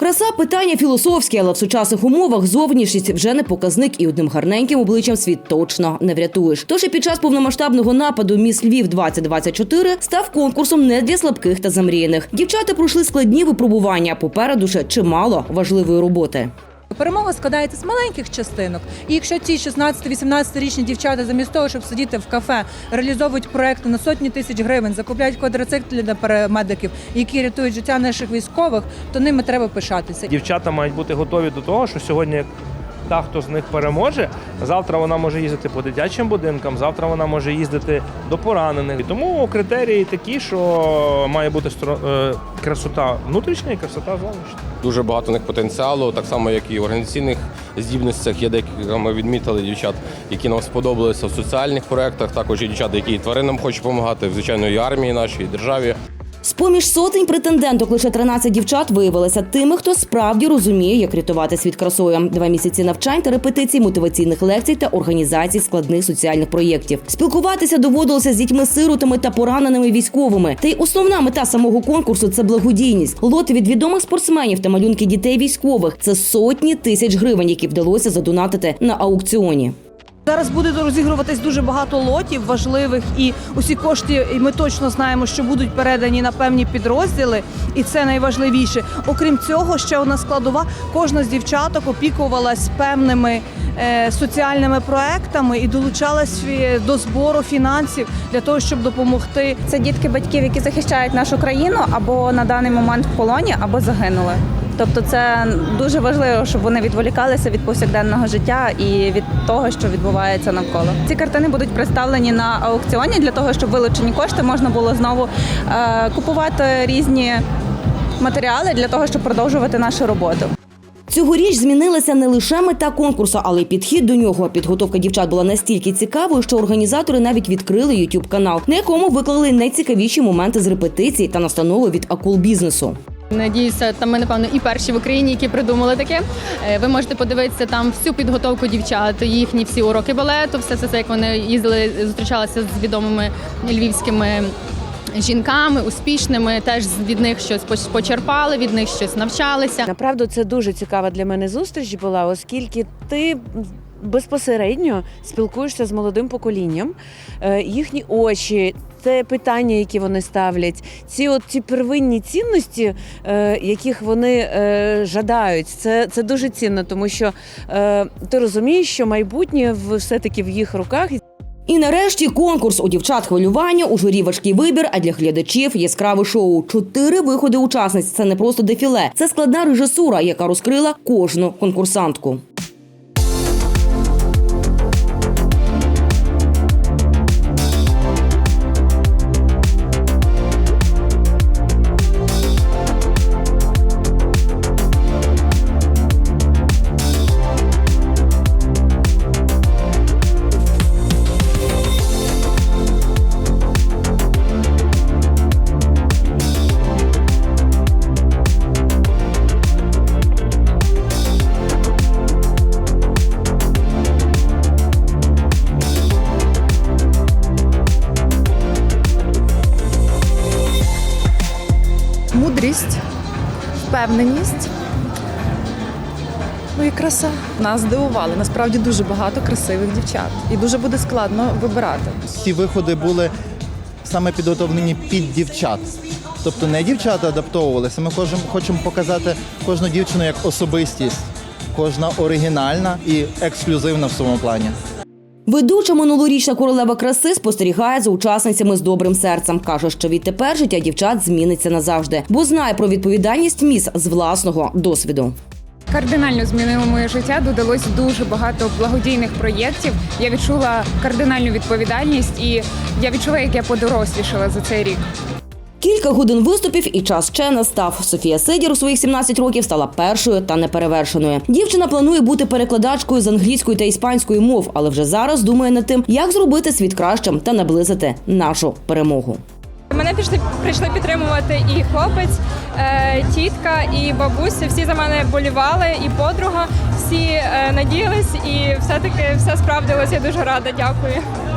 Краса питання філософське, але в сучасних умовах зовнішність вже не показник, і одним гарненьким обличчям світ точно не врятуєш. Тож і під час повномасштабного нападу Міс Львів 2024 став конкурсом не для слабких та замріяних. Дівчата пройшли складні випробування. Попереду ще чимало важливої роботи. Перемога складається з маленьких частинок. І якщо ці 16-18-річні дівчата, замість того, щоб сидіти в кафе, реалізовують проекти на сотні тисяч гривень, закупляють квадроцикли для парамедиків, які рятують життя наших військових, то ними треба пишатися. Дівчата мають бути готові до того, що сьогодні та, хто з них переможе, завтра вона може їздити по дитячим будинкам, завтра вона може їздити до поранених. Тому критерії такі, що має бути е, красота внутрішня і красота зовнішня. Дуже багато у них потенціалу, так само як і в організаційних здібностях. Є декілька ми відмітили дівчат, які нам сподобалися в соціальних проєктах. Також є дівчата, які тваринам хочуть допомагати, звичайно, і армії нашій, і державі. З-поміж сотень претенденток лише 13 дівчат виявилися тими, хто справді розуміє, як рятувати світ красою. Два місяці навчань та репетицій, мотиваційних лекцій та організацій складних соціальних проєктів. Спілкуватися доводилося з дітьми-сиротами та пораненими військовими. Та й основна мета самого конкурсу це благодійність. Лоти від відомих спортсменів та малюнки дітей військових це сотні тисяч гривень, які вдалося задонатити на аукціоні. Зараз буде розігруватись дуже багато лотів важливих, і усі кошти, і ми точно знаємо, що будуть передані на певні підрозділи, і це найважливіше. Окрім цього, ще одна складова: кожна з дівчаток опікувалась певними е, соціальними проектами і долучалась е, до збору фінансів для того, щоб допомогти Це дітки батьків, які захищають нашу країну або на даний момент в полоні, або загинули. Тобто це дуже важливо, щоб вони відволікалися від повсякденного життя і від того, що відбувається навколо. Ці картини будуть представлені на аукціоні для того, щоб вилучені кошти можна було знову е, купувати різні матеріали для того, щоб продовжувати нашу роботу. Цьогоріч змінилася не лише мета конкурсу, але й підхід до нього. Підготовка дівчат була настільки цікавою, що організатори навіть відкрили youtube канал, на якому виклали найцікавіші моменти з репетицій та настанови від акул бізнесу. Надіюся, там ми напевно і перші в Україні, які придумали таке. Е, Ви можете подивитися там всю підготовку дівчат, їхні всі уроки балету, все це, це як вони їздили, зустрічалися з відомими львівськими. Жінками успішними теж від них щось почерпали, від них щось навчалися. Направду це дуже цікава для мене зустріч була, оскільки ти безпосередньо спілкуєшся з молодим поколінням, Е, їхні очі. Те питання, які вони ставлять, ці от ці первинні цінності, е, яких вони е, жадають, це, це дуже цінно, тому що ти розумієш, що майбутнє в все-таки в їх руках, І нарешті конкурс у дівчат хвилювання, у журі важкий вибір, а для глядачів яскраве шоу. Чотири виходи учасниць. Це не просто дефіле, це складна режисура, яка розкрила кожну конкурсантку. Мудрість, впевненість. Ну і краса. Нас здивували. Насправді дуже багато красивих дівчат. І дуже буде складно вибирати. ці виходи були саме підготовлені під дівчат. Тобто не дівчата адаптовувалися. Ми хочемо, хочемо показати кожну дівчину як особистість, кожна оригінальна і ексклюзивна в своєму плані. Ведуча минулорічна королева краси спостерігає за учасницями з добрим серцем. каже, що відтепер життя дівчат зміниться назавжди, бо знає про відповідальність міс з власного досвіду. Кардинально змінило моє життя. Додалось дуже багато благодійних проєктів. Я відчула кардинальну відповідальність, і я відчула, як я подорослішала за цей рік. Кілька годин виступів і час ще настав. Софія Сидір у своїх 17 років стала першою та неперевершеною. Дівчина планує бути перекладачкою з англійської та іспанської мов, але вже зараз думає над тим, як зробити світ кращим та наблизити нашу перемогу. Мене пішли прийшли підтримувати і хлопець, е, тітка, і бабуся. Всі за мене болівали, і подруга. Всі е, надіялись, і все таки все справдилось. Я дуже рада. Дякую.